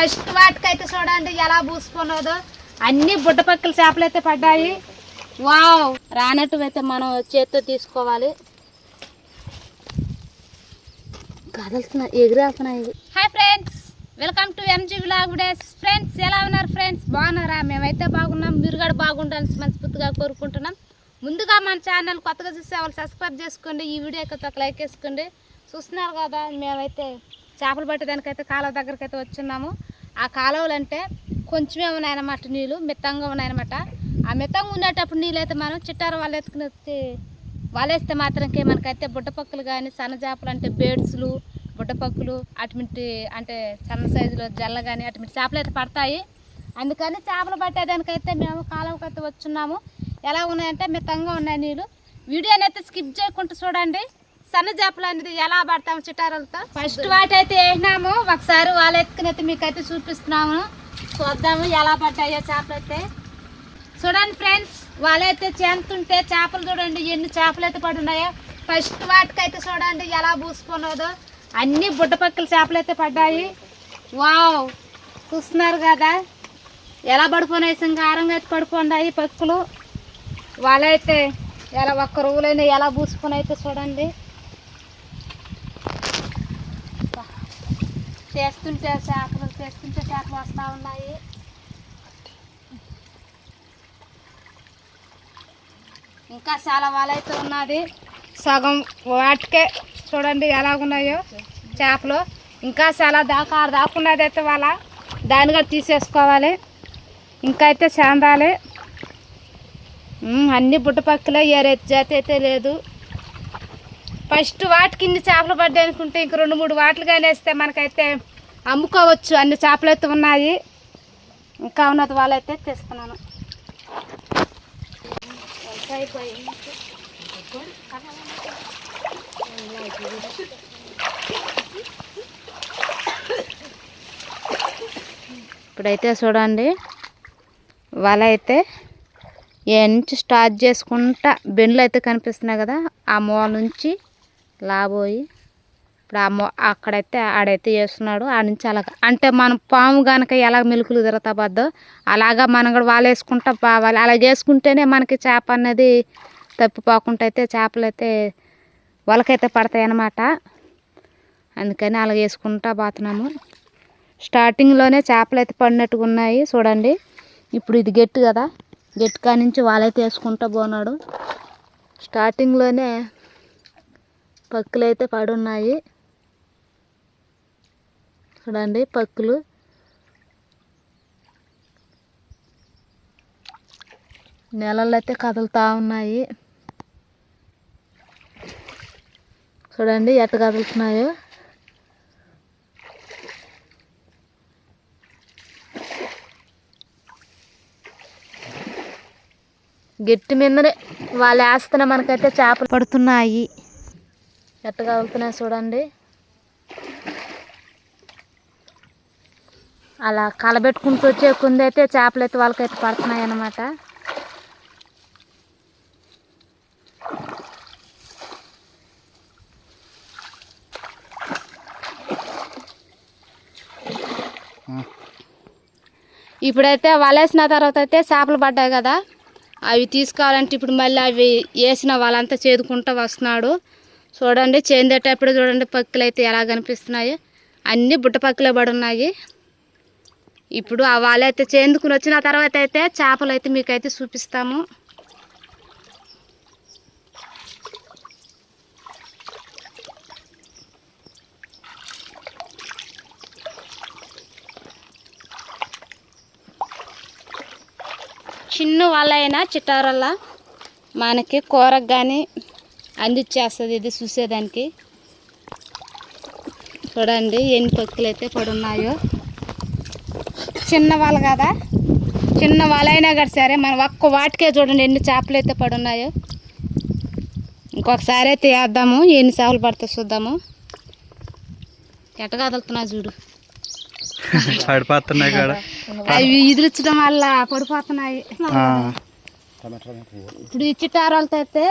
First వాటికైతే చూడండి ఎలా పూసుకున్నదో. అన్ని బుడ్డపక్కల చేపలు అయితే పడ్డాయి. వావ్! రానట్టు అయితే మనం చేత్తో తీసుకోవాలి. కదులుతున్నాయి ఎగిరేస్తున్నాయి hi friends welcome to MG blog days friends ఎలా ఉన్నారు ఫ్రెండ్స్ బాగున్నారా? మేమైతే బాగున్నాం. మీరు కూడా బాగుండాలని మనస్ఫూర్తిగా కోరుకుంటున్నాం. ముందుగా మన ఛానల్ కొత్తగా చూసే వాళ్ళు సబ్స్క్రైబ్ చేసుకోండి. ఈ వీడియోకి అయితే ఒక లైక్ వేసుకోండి. చూస్తున్నారు కదా మేమైతే చేపలు పట్టేదానికైతే కాలువ దగ్గరకైతే వచ్చున్నాము. ఆ కాలువలు అంటే కొంచెమే ఉన్నాయన్నమాట నీళ్ళు మిత్తంగా ఉన్నాయన్నమాట. ఆ మిత్తంగా ఉండేటప్పుడు నీళ్ళు అయితే మనం చిట్టారు వాళ్ళు ఎత్తుకుని వచ్చి వలేస్తే మాత్రంకే మనకైతే బుట్టపక్కలు కానీ సన్న అంటే బేడ్స్లు బుడ్డపక్కులు అటువంటి అంటే సన్న సైజులో జల్ల కానీ అటువంటి చేపలు అయితే పడతాయి. అందుకని చేపలు పట్టేదానికైతే మేము కాలువకి అయితే వచ్చున్నాము. ఎలా ఉన్నాయంటే మితంగా ఉన్నాయి నీళ్ళు. వీడియోని అయితే స్కిప్ చేయకుండా చూడండి. సన్న చేపలు అనేది ఎలా పడతాము చిటారాలతో? ఫస్ట్ వాటి అయితే వేసినాము. ఒకసారి వాళ్ళ ఎత్తుకునైతే మీకు అయితే చూపిస్తున్నాము. చూద్దాము ఎలా పడ్డాయో చేపలు అయితే చూడండి ఫ్రెండ్స్ వాళ్ళైతే చేంతుంటే చేపలు చూడండి ఎన్ని చేపలు అయితే పడున్నాయో. ఫస్ట్ వాటికైతే చూడండి ఎలా పూసుకున్నదో. అన్ని బుడ్డపక్కల చేపలు అయితే పడ్డాయి. వావ్ చూస్తున్నారు కదా? ఎలా పడిపోయినాయి? సింగారంగా అయితే పడిపోయినాయి పక్కులు. వాళ్ళైతే ఎలా ఒక్క రోజులైనా ఎలా పూసుకొని అయితే చూడండి. చేస్తుంటే చేపలు చేస్తుంటే చేపలు వస్తూ ఉన్నాయి. ఇంకా చాలా వాళ్ళైతే ఉన్నది. సగం వాటికే చూడండి ఎలా ఉన్నాయో చేపలు. ఇంకా చాలా దాకా ఆడ దాకున్నది అయితే వాళ్ళ దాన్ని కూడా తీసేసుకోవాలి. ఇంకా అయితే చాందాలి. అన్ని బుట్టపక్కలే ఏ రేపు జాతి అయితే లేదు. ఫస్ట్ వాటికి ఇన్ని చేపలు పడ్డాయి అనుకుంటే ఇంక రెండు మూడు వాటలు కానీ వేస్తే మనకైతే అమ్ముకోవచ్చు అన్ని చేపలు అయితే ఉన్నాయి. ఇంకా ఉన్నది వాళ్ళైతే తెస్తున్నాను. ఇప్పుడైతే చూడండి వల అయితే ఏ నుంచి స్టార్ట్ చేసుకుంటా బెండ్లు అయితే కనిపిస్తున్నాయి కదా ఆ మూల నుంచి లాబోయి. ఇప్పుడు అమ్మ అక్కడైతే ఆడైతే వేస్తున్నాడు ఆడ నుంచి అలాగ అంటే మనం పాము కనుక ఎలా మెలుకులు తిరుగుతా అలాగా మనం కూడా వాళ్ళు వేసుకుంటా బావాలి. అలా చేసుకుంటేనే మనకి చేప అనేది తప్పిపోకుండా అయితే చేపలు అయితే వలకైతే పడతాయి అన్నమాట. అందుకని అలా వేసుకుంటా పోతున్నాము. స్టార్టింగ్లోనే చేపలు అయితే పడినట్టుగా ఉన్నాయి చూడండి. ఇప్పుడు ఇది గెట్టు కదా. గట్టి కాడ నుంచి వాళ్ళైతే వేసుకుంటా పోనాడు. స్టార్టింగ్లోనే పక్కులు అయితే పడున్నాయి. చూడండి పక్కులు. నెలలు అయితే కదులుతూ ఉన్నాయి. చూడండి ఎట్ట కదులుతున్నాయో. గట్టి మీదనే వాళ్ళు వేస్తున్న మనకైతే చేపలు పడుతున్నాయి. ఎట్ట కదులుతున్నాయి చూడండి. అలా కలబెట్టుకుంటూ వచ్చే కుందైతే అయితే చేపలు అయితే వాళ్ళకైతే పడుతున్నాయి అన్నమాట. ఇప్పుడైతే వలేసిన తర్వాత అయితే చేపలు పడ్డాయి కదా. అవి తీసుకోవాలంటే ఇప్పుడు మళ్ళీ అవి వేసిన వాళ్ళంతా చేదుకుంటూ వస్తున్నాడు. చూడండి చేందేటప్పుడు చూడండి పక్కులు అయితే ఎలా కనిపిస్తున్నాయి. అన్నీ బుట్ట పక్కలే పడి ఉన్నాయి. ఇప్పుడు ఆ అయితే చేందుకుని వచ్చిన తర్వాత అయితే చేపలు అయితే మీకైతే చూపిస్తాము. చిన్న వాళ్ళైనా చిట్టారల్లా మనకి కూరకు కానీ అందిచ్చేస్తుంది ఇది చూసేదానికి. చూడండి ఎన్ని పక్కులు అయితే పడున్నాయో. చిన్న వాళ్ళు కదా? చిన్న వాళ్ళైనా కదా సరే మనం ఒక్క వాటికే చూడండి ఎన్ని చేపలు అయితే పడున్నాయో. ఇంకొకసారి అయితే వేద్దాము ఎన్ని చేపలు పడితే చూద్దాము. ఎట్ట కదులుతున్నా చూడు. పడిపోతున్నాయి అవి ఇదిలిచ్చడం వల్ల పడిపోతున్నాయి. ఇప్పుడు ఈ చిట్టారాలతో అయితే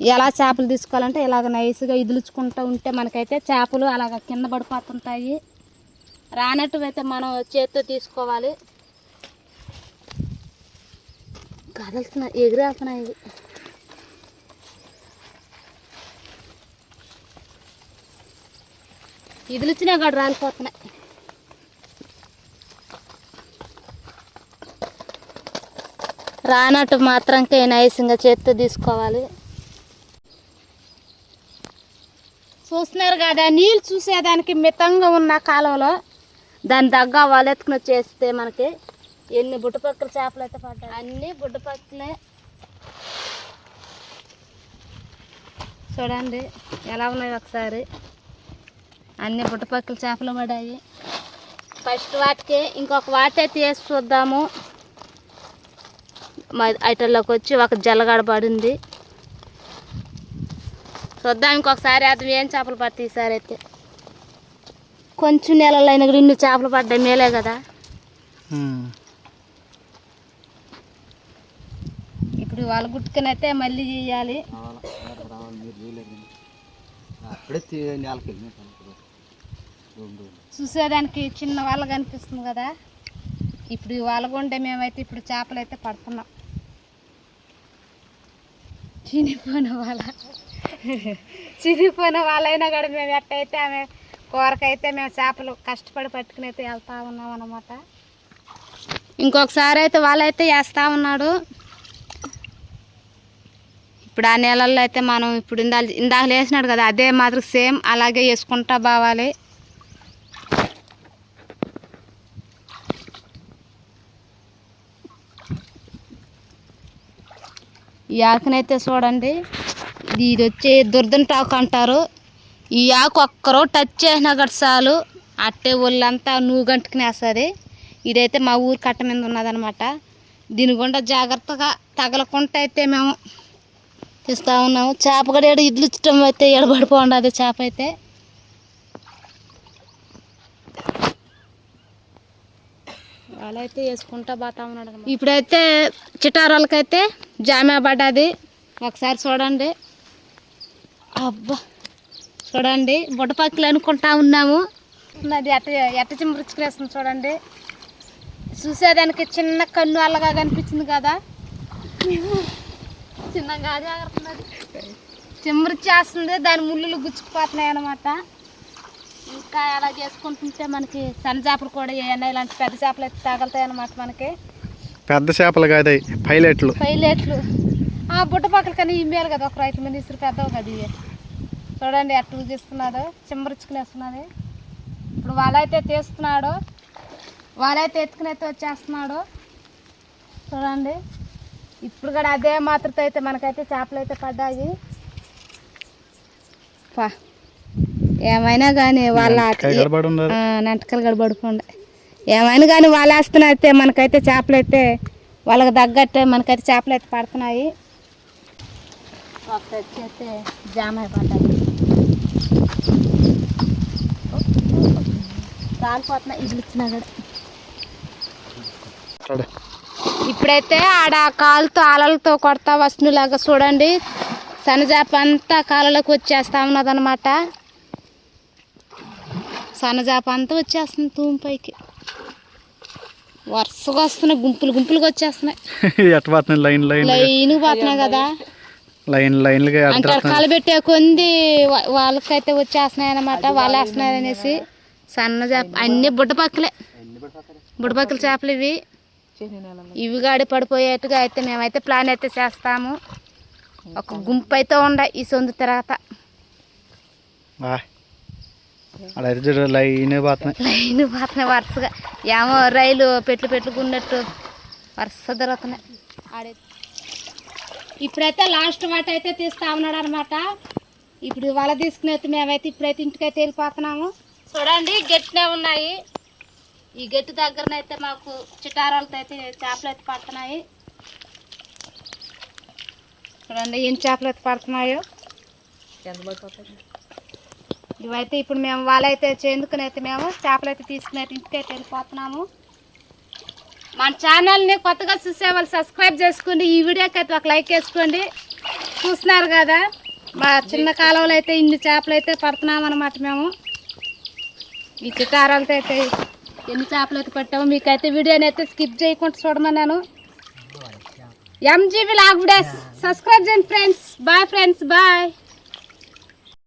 ఎలా చేపలు తీసుకోవాలంటే ఇలాగ నైస్గా ఇదిలుచుకుంటూ ఉంటే మనకైతే చేపలు అలాగ కింద పడిపోతుంటాయి. రానట్టు అయితే మనం చేత్తో తీసుకోవాలి. కదులుతున్నా ఎగిరేస్తున్నాయి ఇదిలిచ్చినా ఇదిలు కూడా రాలిపోతున్నాయి. రానట్టు మాత్రంకే నైస్గా చేత్తో తీసుకోవాలి. చూస్తున్నారు కదా నీళ్ళు చూసేదానికి మితంగా ఉన్న కాలంలో దాని దగ్గ వలెత్తుకుని చేస్తే మనకి ఎన్ని బుట్టపక్కల చేపలు అయితే పడ్డాయి. అన్ని బుట్టపక్కలే. చూడండి ఎలా ఉన్నాయి ఒకసారి. అన్ని బుట్టపక్కల చేపలు పడ్డాయి. ఫస్ట్ వాటికి ఇంకొక వాటి అయితే వేసి చూద్దాము. ఐటల్లోకి వచ్చి ఒక జల్లగడ పడింది. చూద్దాం ఇంకొకసారి అది ఏం చేపలు పడతాయి ఈసారి అయితే? కొంచెం నెలలు అయినా కూడా ఇన్ని చేపలు పడ్డాయి మేలే కదా? ఇప్పుడు వాళ్ళ గుట్టుకుని అయితే మళ్ళీ చేయాలి. చూసేదానికి చిన్న వాళ్ళ కనిపిస్తుంది కదా? ఇప్పుడు వాళ్ళగుండే మేమైతే ఇప్పుడు చేపలు అయితే పడుతున్నాం. చినిపోయిన వాళ్ళ. చిరిగిపోయిన వాళ్ళైనా కూడా మేము ఎట్టయితే ఆమె కూరకైతే మేము చేపలు కష్టపడి పట్టుకుని అయితే వెళ్తా ఉన్నాం అనమాట ఇంకొకసారి అయితే వాళ్ళైతే వేస్తూ ఉన్నాడు. ఇప్పుడు ఆ నెలల్లో అయితే మనం ఇప్పుడు ఇందాక ఇందాక వేసినాడు కదా అదే మాదిరి సేమ్ అలాగే వేసుకుంటా బావాలి. ఈ ఆకునైతే చూడండి. ఇది వచ్చి దుర్దంటాకు అంటారు. ఈ ఆకు ఒక్కరో టచ్ చేసినా కూడా చాలు. అట్టే ఒళ్ళంతా నూగంటుకుని వేస్తుంది. ఇదైతే మా ఊరు కట్ట మీద ఉన్నదనమాట దీని గుండా జాగ్రత్తగా తగలకుండా అయితే మేము తీస్తూ ఉన్నాము. చేప కూడా ఏడు ఇడ్లు ఇచ్చటం అయితే ఎడబడిపోండి అది చేప అయితే. వాళ్ళైతే వేసుకుంటా పోతా ఉన్నాడు. ఇప్పుడైతే చిటారాలకైతే జామా పడ్డది. ఒకసారి చూడండి. అబ్బా. చూడండి బుడ్డపక్కలు అనుకుంటా ఉన్నాము. అది ఎట్ట ఎట్ట చిమ్మరుచుకునేస్తుంది చూడండి. చూసేదానికి చిన్న కన్ను అల్లగా కనిపించింది కదా. చిన్నగా జాగ్రత్త చిమ్మరిచేస్తుంది దాని ముళ్ళులు గుచ్చుకుపోతున్నాయి అన్నమాట. ఇంకా అలా చేసుకుంటుంటే మనకి సన్న చేపలు కూడా ఏమైనా ఇలాంటి పెద్ద చేపలు అయితే తగలుతాయి అన్నమాట మనకి. పెద్ద చేపలు కాదు పైలెట్లు. పైలెట్లు. ఆ బుట్ట పక్కల కానీ ఇమ్మేయాలి కదా ఒక రైతు మీద ఇసురు పెద్దవి కదా ఇవి చూడండి ఎట్టు తీస్తున్నాడు చిమ్మరుచుకునేస్తున్నది ఇప్పుడు వాళ్ళైతే తీస్తున్నాడు వాళ్ళైతే ఎత్తుకుని అయితే వచ్చేస్తున్నాడు. చూడండి ఇప్పుడు కూడా అదే మాత్రతో అయితే మనకైతే చేపలు అయితే పడ్డాయి. పా ఏమైనా కానీ వాళ్ళ నెంటకలు గడబడుకోండి. ఏమైనా కానీ వాళ్ళు వేస్తున్నైతే మనకైతే చేపలు అయితే వాళ్ళకి తగ్గట్టే మనకైతే చేపలు అయితే పడుతున్నాయి. ఒకటి వచ్చి అయితే జామ పడ్డాయి ఇచ్చినా కూడా. ఇప్పుడైతే ఆడ కాలుతో అలలతో కొడతా వస్తువులాగా చూడండి. సన్నజాప అంతా కాళ్ళలోకి వచ్చేస్తా ఉన్నది అనమాట సన్నజాప అంతా వచ్చేస్తుంది తూము పైకి. వరుసగా వస్తున్నాయి గుంపులు గుంపులుగా వచ్చేస్తున్నాయి. ఎట్ట పోతున్నాయి? Line line. లైన్గా పోతున్నాయి కదా. లైన్ లైన్లుగా అంటే వాళ్ళు కలబెట్టే కొంది వాళ్ళకైతే వచ్చేస్తున్నాయి అనమాట వాళ్ళు వేస్తున్నారు అనేసి సన్న చేప అన్ని బుడ్డపక్కలే బుడ్డపక్కల చేపలు ఇవి. ఇవి గాడి పడిపోయేట్టుగా అయితే మేమైతే ప్లాన్ అయితే చేస్తాము. ఒక గుంపు అయితే ఉండ ఈ సొంత తర్వాత. లైన్ పోతున్నాయి. లైన్ పోతున్నాయి వరుసగా. ఏమో రైలు పెట్లు పెట్టుకున్నట్టు వరుస దొరుకుతున్నాయి ఆడే. ఇప్పుడైతే లాస్ట్ వాటి అయితే తీస్తా ఉన్నాడు అనమాట ఇప్పుడు వల తీసుకుని అయితే మేమైతే ఇప్పుడైతే ఇంటికైతే వెళ్ళిపోతున్నాము. చూడండి గట్టినే ఉన్నాయి. ఈ గట్టి దగ్గరనైతే మాకు చిటారాలతో అయితే చేపలు అయితే పడుతున్నాయి. చూడండి ఏం చేపలు అయితే పడుతున్నాయో. ఇవైతే ఇప్పుడు మేము వాళ్ళైతే చేందుకుని అయితే మేము చేపలు అయితే తీసుకుని అయితే ఇంటికి అయితే వెళ్ళిపోతున్నాము. మన ఛానల్ని కొత్తగా చూసే వాళ్ళు సబ్స్క్రైబ్ చేసుకోండి ఈ వీడియోకి అయితే ఒక లైక్ వేసుకోండి. చూస్తున్నారు కదా మా చిన్న కాలంలో అయితే ఇన్ని చేపలు అయితే పడుతున్నాం అనమాట మేము. మీకు కారాలతో అయితే ఎన్ని చేపలకి పట్టామో మీకైతే వీడియోని అయితే స్కిప్ చేయకుండా చూడమన్నాను. MGB log videos. సబ్స్క్రైబ్ చేయండి ఫ్రెండ్స్ బాయ్ ఫ్రెండ్స్ బాయ్